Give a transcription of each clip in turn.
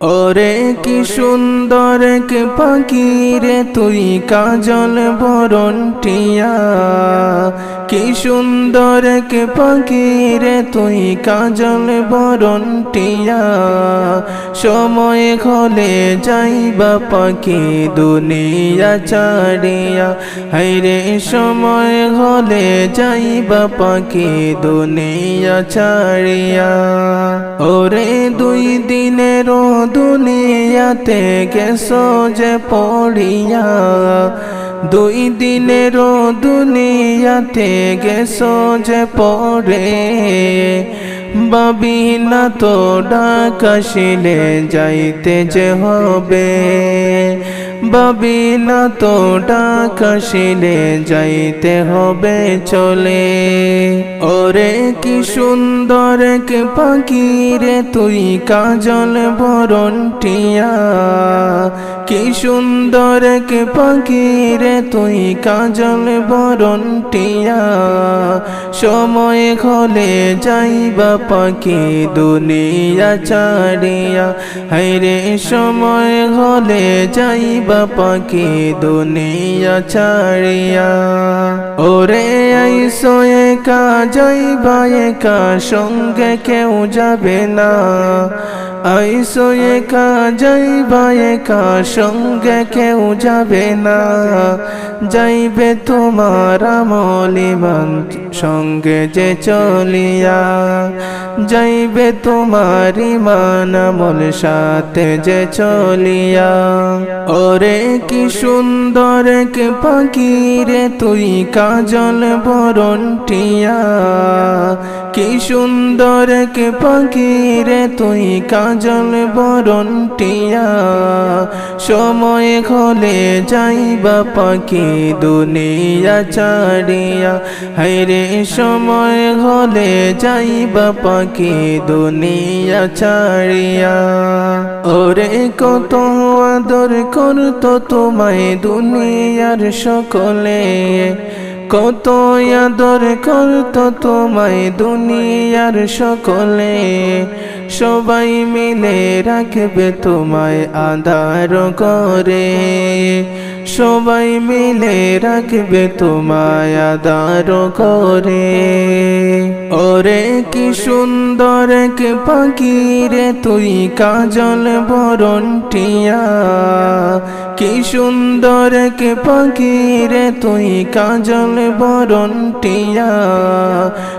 ওরে কি সুন্দর কে পাখি রে তুই কাজল বরণ টিয়া। কি সুন্দর কে পাখি রে তুই কাজল বরণ টিয়া। সময় হলে যাইবা পাখি দুনিয়া চাড়িয়া হাইরে সময় হলে যাইবা পাখি দুনিয়া ছাড়িয়া। ওরে দুই দিনেরও দুনিয়াতে গেছো যে পড়িয়া। দুই দিনেরও দুনিয়াতে গেছো যে পড়ে। বাবি না তো ডাকাশিলে যাইতে যে হবে। বাবি না তো ডাকাশিলে যাইতে হবে চলে। ওরে কি সুন্দর কে পাখি রে, তুই কাজল বরণ টিয়া। কি সুন্দর কে পাখি রে তুই কাজল বরণ টিয়া। সময় হলে যাইবা পাখি দুনিয়া চাড়িয়া হাইরে সময় হলে যাইবা পাখি দুনিয়া ছাড়িয়া। ওরে আইসো একা, যাইবা একা, সঙ্গে কেউ যাবে না। আইসো একা যাইবা একা সঙ্গে কেউ যাবে না। যাইবে তোমার আমলিমান সঙ্গে যে চলিয়া। যাইবে তোমার ইমান সাথে যে চলিয়া। ওরে কি সুন্দর কে পাখি রে তুই কাজল বরণ টিয়া কি সুন্দর কে পাখি রে তুই কাজল বরণ টিয়া, সময় হলে যাইবা পাখি দুনিয়া ছাড়িয়া। হাইরে সময় হলে যাইবা পাখি দুনিয়া ছাড়িয়া। ওরে কত আদর করতো তোমায় দুনিয়ার সকলে। কত আদর করতো তোমায় দুনিয়ার সকলে। সবাই মিলে রাখবে তোমায় আধার করে। সবাই মিলে রাখবে তোমায় আদার করে। ওরে কি সুন্দর কে পাখি রে, তুই কাজল বরণ টিয়া। কি সুন্দর কে পাখি রে তুই কাজল বরণ টিয়া।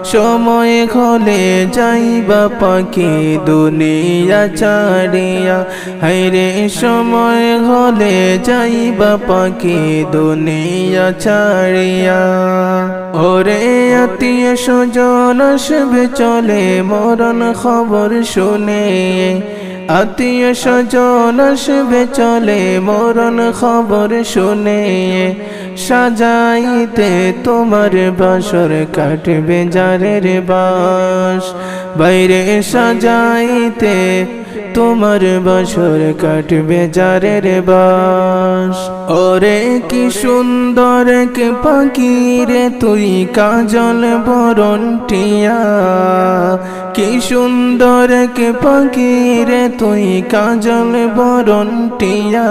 সময় হলে যাইবা পাখি দুনিয়া চাড়িয়া হাইরে সময় হলে যাইবা পাখি দুনিয়া ছাড়িয়া। ওরে আত্মীয় স্বজন, আসবে চলে মরণ খবর শুনে। আত্মীয় স্বজন আসবে চলে, মরণ খবর শুনে সাজাইতে তোমার বাসর কাটবে যারের বাস। বাইরে সাজাইতে তোমার বাসর কাটবে যারের বাস। ওরে কি সুন্দর কে পাখি রে, তুই কাজল বরণ টিয়া কি সুন্দর কে পাখি রে, তুই কাজল বরণ টিয়া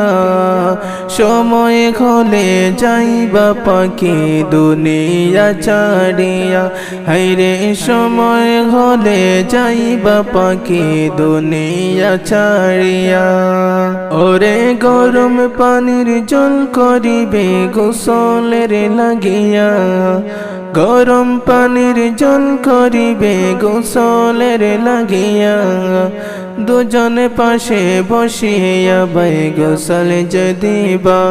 সময় হলে যাইবা পাখি দুনিয়া ছাড়িয়া। হাইরে সময় হলে যাইবা পাখি দুনিয়া ছাড়িয়া। ওরে গরম পানির জল করিবে, গোসলের লাগিয়া। গরম পানির জল করিবে, গোসলের লাগিয়া। দুজন পাশে বসিয়া বাই গোসল যদি বা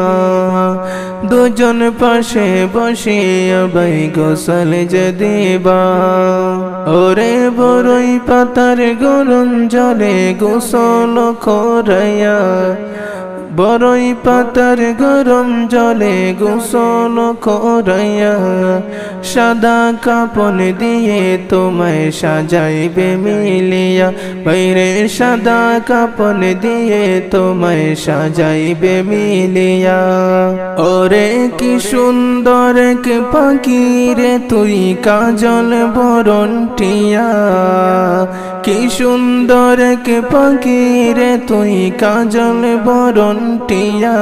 দুজন পাশে বসিয়া বাই গোসল যদি বা ওরে বরই পাতার গরম জলে গোসল খরাইয়া বড়ই পাতার গরম জলে গোসল করাইয়া সাদা কাপন দিয়ে তোমায় সাজাইবে মিলিয়া। বাইরে সাদা কাপন দিয়ে তোমায় সাজাইবে মিলিয়া। ওরে কি সুন্দর কে পাখি রে, তুই কাজল বরণ টিয়া। কি সুন্দর কে পাখি রে তুই কাজল বরণ টিয়া।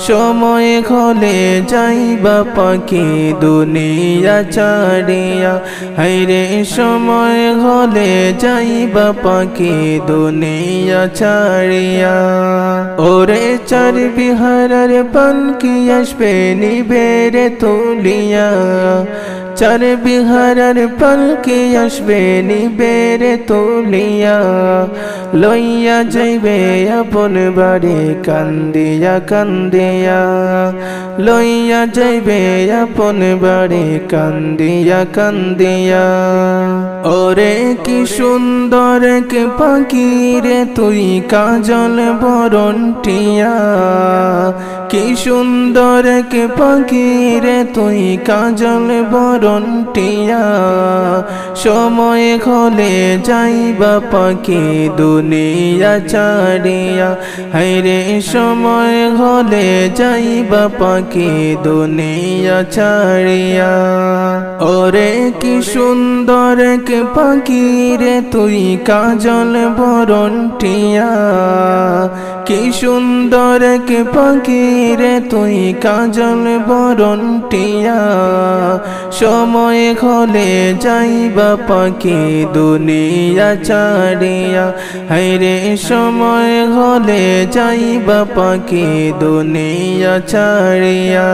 সময় হলে যাইবা পাখি দুনিয়া ছাড়িয়া। হাইরে সময় হলে যাইবা পাখি দুনিয়া ছাড়িয়া। ওরে চার বিহারের পানকি আসবে নিবেরে তুলিয়া। চার বিহারের পলকে আসবে নিবেরে তুলিয়া? লইয়া যাইবে আপন বাড়ি কান্দিয়া কান্দিয়া। লইয়া যাইবে আপন বাড়ি কান্দিয়া কান্দিয়া। ওরে কি সুন্দর, কে পাখি রে তুই কাজল বরণটিয়া কি সুন্দর, কে পাখি রে তুই কাজল বরণটিয়া সময় হলে যাইবা পাখি দুনিয়া ছাড়িয়া। হাইরে সময় হলে যাইবা পাখি দুনিয়া ছাড়িয়া। ওরে কি সুন্দর কে পাখি রে তুই কাজল বরণটিয়া। কি সুন্দর কে পাখি রে তুই কাজল বরণটিয়া। সময় হলে যাইবা পাখি দুনিয়া ছাড়িয়া। হাইরে সময় হলে যাইবা পাখি দুনিয়া ছাড়িয়া।